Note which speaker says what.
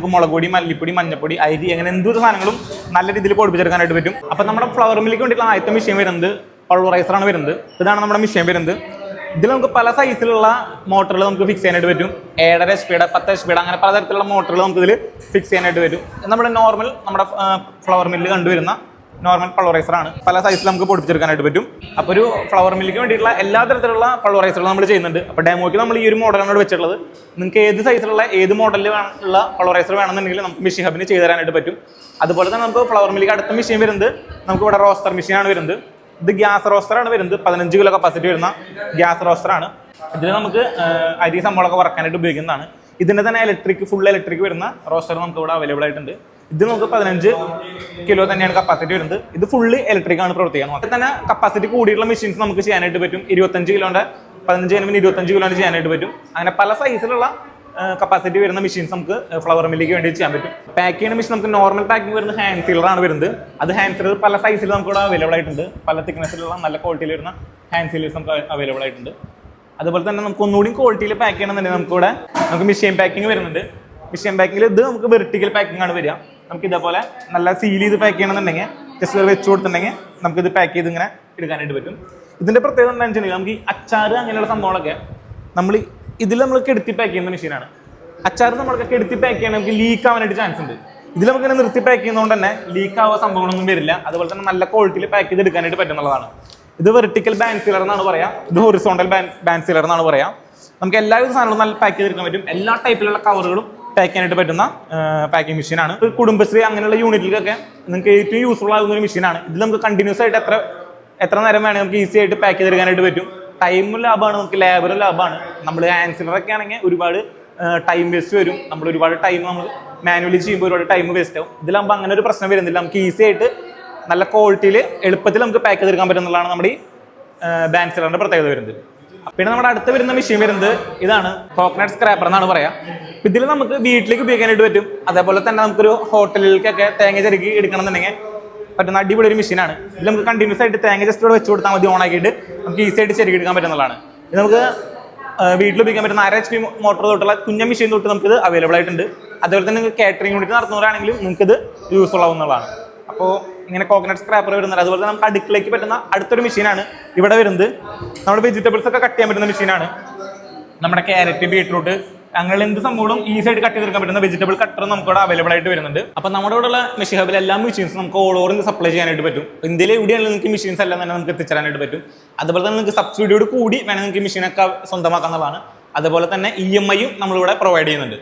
Speaker 1: നമുക്ക് മുളക് പൊടി മല്ലിപ്പൊടി മഞ്ഞപ്പൊടി അരി അങ്ങനെ എന്തൊരു സാധനങ്ങളും നല്ല രീതിയിൽ പൊടിപ്പിച്ചെടുക്കാനായിട്ട് പറ്റും. അപ്പം നമ്മുടെ ഫ്ലവർ മില്ലിക്ക് വേണ്ടിയിട്ടുള്ള ആദ്യത്തെ മെഷീൻ വരുന്നത് പൾവറൈസറാണ് വരുന്നത്. ഇതാണ് നമ്മുടെ മെഷീൻ വരുന്നത്. ഇതിൽ നമുക്ക് പല സൈസിലുള്ള മോട്ടറുകൾ നമുക്ക് ഫിക്സ് ചെയ്യാനായിട്ട് പറ്റും. ഏഴര പിയുടെ പത്ത് പിയുടെ അങ്ങനെ പലതരത്തിലുള്ള മോട്ടറുകൾ നമുക്ക് ഇതിൽ ഫിക്സ് ചെയ്യാനായിട്ട് പറ്റും. നമ്മുടെ നോർമൽ നമ്മുടെ ഫ്ലവർ മില്ല് കണ്ടുവരുന്ന നോർമൽ പൾവറൈസർ ആണ്. പല സൈസിൽ നമുക്ക് പൊടിപ്പിച്ചെടുക്കാനായിട്ട് പറ്റും. അപ്പോൾ ഒരു ഫ്ലവർ മില്ലിക്ക് വേണ്ടിയിട്ടുള്ള എല്ലാ തരത്തിലുള്ള ഫ്ലവറൈസറുകളും നമ്മൾ ചെയ്യുന്നുണ്ട്. അപ്പോൾ ഡെമോയ്ക്ക് നമ്മൾ ഈ ഒരു മോഡലാണ് വെച്ചിട്ടുള്ളത്. നിങ്ങൾക്ക് ഏത് സൈസിലുള്ള ഏത് മോഡലിൽ ഉള്ള പൾവറൈസർ വേണമെന്നുണ്ടെങ്കിൽ നമുക്ക് മെഷീൻ ഹബിന് ചെയ്തു തരാനായിട്ട് പറ്റും. അതുപോലെ തന്നെ നമുക്ക് ഫ്ലവർ മില്ലിക്ക് അടുത്ത മെഷീൻ വരുന്നത് നമുക്ക് ഇവിടെ റോസ്റ്റർ മെഷീനാണ് വരുന്നത്. ഇത് ഗ്യാസ് റോസ്റ്ററാണ് വരുന്നത്. പതിനഞ്ച് കിലോ കപ്പാസിറ്റി വരുന്ന ഗ്യാസ് റോസ്റ്ററാണ് ഇതിൽ നമുക്ക് അരി സംഭവമൊക്കെ വറക്കാനായിട്ട് ഉപയോഗിക്കുന്നതാണ്. ഇതിന്റെ തന്നെ ഇലക്ട്രിക് ഫുൾ ഇലക്ട്രിക് വരുന്ന റോസ്റ്റർ നമുക്ക് ഇവിടെ അവൈലബിൾ ആയിട്ടുണ്ട്. ഇത് നമുക്ക് പതിനഞ്ച് കിലോ തന്നെയാണ് കപ്പാസിറ്റി വരുന്നത്. ഇത് ഫുള്ള് ഇലക്ട്രിക് ആണ് പ്രവർത്തിക്കുന്നത് അതിൽ തന്നെ കപ്പാസിറ്റി കൂടിയിട്ടുള്ള മെഷീൻസ് നമുക്ക് ചെയ്യാനായിട്ട് പറ്റും. ഇരുപത്തഞ്ച് കിലോന്റെ പതിനഞ്ച് കിലോ ഇരുപത്തഞ്ച് കിലോന്റെ ചെയ്യാനായിട്ട് പറ്റും. അങ്ങനെ പല സൈസിലുള്ള കപ്പാസിറ്റി വരുന്ന മെഷീൻസ് നമുക്ക് ഫ്ലവർ മില്ലിക്ക് വേണ്ടി ചെയ്യാൻ പറ്റും. പാക്ക് ചെയ്യുന്ന മെഷീൻ നമുക്ക് നോർമൽ പാക്കിംഗ് വരുന്ന ഹാൻഡ് സീലർ ആണ് വരുന്നത്. അത് ഹാൻഡ് സീലർ പല സൈസിൽ നമുക്ക് ഇവിടെ അവൈലബിൾ ആയിട്ടുണ്ട്. പല തിക്നെസ്സിലുള്ള നല്ല ക്വാളിറ്റിയിൽ വരുന്ന ഹാൻഡ് സീലേഴ്സ് നമുക്ക് അവൈലബിൾ ആയിട്ടുണ്ട്. അതുപോലെ തന്നെ നമുക്ക് ഒന്നുകൂടി ക്വാളിറ്റിയിൽ പാക്ക് ചെയ്യണമെന്നുണ്ടെങ്കിൽ നമുക്ക് ഇവിടെ നമുക്ക് മിഷീൻ പാക്കിംഗ് വരുന്നുണ്ട്. മിഷീൻ പാക്കിംഗിൽ ഇത് നമുക്ക് വെർട്ടിക്കൽ പാക്കിംഗ് ആണ് വരിക. നമുക്ക് ഇതേപോലെ നല്ല സീൽ ചെയ്ത് പാക്ക് ചെയ്യണമെന്നുണ്ടെങ്കിൽ ജസ്റ്റ് വെച്ച് കൊടുത്തിട്ടുണ്ടെങ്കിൽ നമുക്കിത് പാക്ക് ചെയ്ത് ഇങ്ങനെ എടുക്കാനായിട്ട് പറ്റും. ഇതിന്റെ പ്രത്യേകത എന്താണെന്ന് വെച്ചിട്ടുണ്ടെങ്കിൽ നമുക്ക് ഈ അച്ചാറ് അങ്ങനെയുള്ള സംഭവങ്ങളൊക്കെ നമ്മൾ ഇതിൽ നമ്മൾ കെടുത്തി പാക്ക് ചെയ്യുന്ന മെഷീനാണ് അച്ചാർ നമ്മളൊക്കെ കെടുത്തി പാക്ക് ചെയ്യാൻ നമുക്ക് ലീക്ക് ആവാനായിട്ട് ചാൻസ് ഉണ്ട്. ഇതിൽ നമുക്ക് ഇങ്ങനെ നിർത്തി പാക്ക് ചെയ്യുന്നതുകൊണ്ട് തന്നെ ലീക്ക് ആവുക സംഭവങ്ങളൊന്നും വരില്ല. അതുപോലെ തന്നെ നല്ല ക്വാളിറ്റിയിൽ പാക്ക് ചെയ്ത് എടുക്കാനായിട്ട് പറ്റുന്നതാണ്. ഇത് വെർട്ടിക്കൽ ബാൻസിലർ സീലർ എന്നാണ് പറയാം. ഇത് ഹൊറിസോണ്ടൽ ബാൻ ബാൻസിലർ എന്നാണ് പറയാം. നമുക്ക് എല്ലാവിധ സാധനങ്ങളും നല്ല പാക്ക് ചെയ്തെടുക്കാൻ പറ്റും. എല്ലാ ടൈപ്പിലുള്ള കവറുകളും പാക്ക് ചെയ്യാനായിട്ട് പറ്റുന്ന പാക്കിംഗ് മെഷീനാണ് കുടുംബശ്രീ അങ്ങനെയുള്ള യൂണിറ്റിലൊക്കെ നിങ്ങൾക്ക് ഏറ്റവും യൂസ്ഫുൾ ആകുന്ന ഒരു മെഷീനാണ് ഇതിൽ നമുക്ക് കണ്ടിന്യൂസ് ആയിട്ട് എത്ര എത്ര നേരം വേണമെങ്കിൽ നമുക്ക് ഈസി ആയിട്ട് പാക്ക് ചെയ്തെടുക്കാനായിട്ട് പറ്റും. ടൈമും ലാഭമാണ് നമുക്ക് ലേബറും ലാഭമാണ് നമ്മൾ ആൻസിലറൊക്കെ ആണെങ്കിൽ ഒരുപാട് ടൈം വേസ്റ്റ് വരും. നമ്മൾ ഒരുപാട് ടൈം നമ്മൾ മാനുവലി ചെയ്യുമ്പോൾ ഒരുപാട് ടൈം വേസ്റ്റ് ആവും. ഇതിലാകുമ്പോൾ അങ്ങനെ ഒരു പ്രശ്നം വരുന്നില്ല. നമുക്ക് ഈസി ആയിട്ട് നല്ല ക്വാളിറ്റിയിൽ എളുപ്പത്തിൽ നമുക്ക് പാക്ക് ചെയ്തെടുക്കാൻ പറ്റുന്നതാണ് നമ്മുടെ ഈ ബാൻസിലറിന്റെ പ്രത്യേകത വരുന്നത്. പിന്നെ നമ്മുടെ അടുത്ത് വരുന്ന മെഷീൻ വരുന്നത് ഇതാണ് കോക്കനട്ട് സ്ക്രാപ്പർ എന്നാണ് പറയാ. ഇതിൽ നമുക്ക് വീട്ടിലേക്ക് ഉപയോഗിക്കാനായിട്ട് പറ്റും. അതേപോലെ തന്നെ നമുക്കൊരു ഹോട്ടലിലേക്കൊക്കെ തേങ്ങ ചെരുക്കി എടുക്കണം എന്നുണ്ടെങ്കിൽ പറ്റുന്ന അടിപൊളി ഒരു മെഷീനാണ് ഇതിൽ നമുക്ക് കണ്ടിന്യൂസ് ആയിട്ട് തേങ്ങ ജസ്റ്റ് ഇവിടെ വെച്ച് കൊടുത്താൽ മതി ഓൺ ആക്കിയിട്ട്. നമുക്ക് ഈസി ആയിട്ട് ചെരുക്കി എടുക്കാൻ പറ്റുന്നതാണ്. ഇത് നമുക്ക് വീട്ടിൽ ഉപയോഗിക്കാൻ പറ്റുന്ന അര എച്ച് പി മോട്ടോർ തൊട്ടുള്ള കുഞ്ഞ മെഷീൻ തൊട്ട് ഇത് അവൈലബിൾ ആയിട്ടുണ്ട്. അതുപോലെ തന്നെ കാറ്ററിംഗ് യൂണിറ്റ് നടത്തുന്നവരാണെങ്കിലും ഇത് യൂസ്ഫുൾ ആവുന്നതാണ്. അപ്പോൾ ഇങ്ങനെ കോക്കനട്ട് സ്ക്രാപ്പർ വരുന്നുണ്ട്. അതുപോലെ നമുക്ക് അടുക്കളയ്ക്ക് പറ്റുന്ന അടുത്തൊരു മെഷീനാണ് ഇവിടെ വരുന്നത്. നമ്മുടെ വെജിറ്റബിൾസ് ഒക്കെ കട്ട് ചെയ്യാൻ പറ്റുന്ന മെഷീനാണ് നമ്മുടെ ക്യാരറ്റ് ബീട്രൂട്ട് അങ്ങനെ എന്ത് സംഭവങ്ങളും ഈ സൈഡ് കട്ട് ചെയ്തെടുക്കാൻ പറ്റുന്ന വെജിറ്റബിൾ കട്ടറും നമുക്ക് ഇവിടെ അവൈലബിൾ ആയിട്ട് വരുന്നുണ്ട്. അപ്പോൾ നമ്മുടെ ഇവിടെ ഉള്ള മെഷീൻ ഹബിൽ എല്ലാ മെഷീൻസ് നമുക്ക് ഓൾ ഓവർ സപ്ലൈ ചെയ്യാനായിട്ട് പറ്റും. ഇന്ത്യയിൽ എവിടെയാണെങ്കിലും നിങ്ങൾക്ക് മെഷീൻസ് എല്ലാം തന്നെ നമുക്ക് എത്തിച്ചേരാനായിട്ട് പറ്റും. അതുപോലെ തന്നെ നിങ്ങൾക്ക് സബ്സിഡിയോട് കൂടി വേണമെങ്കിൽ നിങ്ങൾക്ക് മെഷീനൊക്കെ സ്വന്തമാക്കാവുന്നതാണ് അതുപോലെ തന്നെ ഇ എം ഐയും നമ്മളിവിടെ പ്രൊവൈഡ് ചെയ്യുന്നുണ്ട്.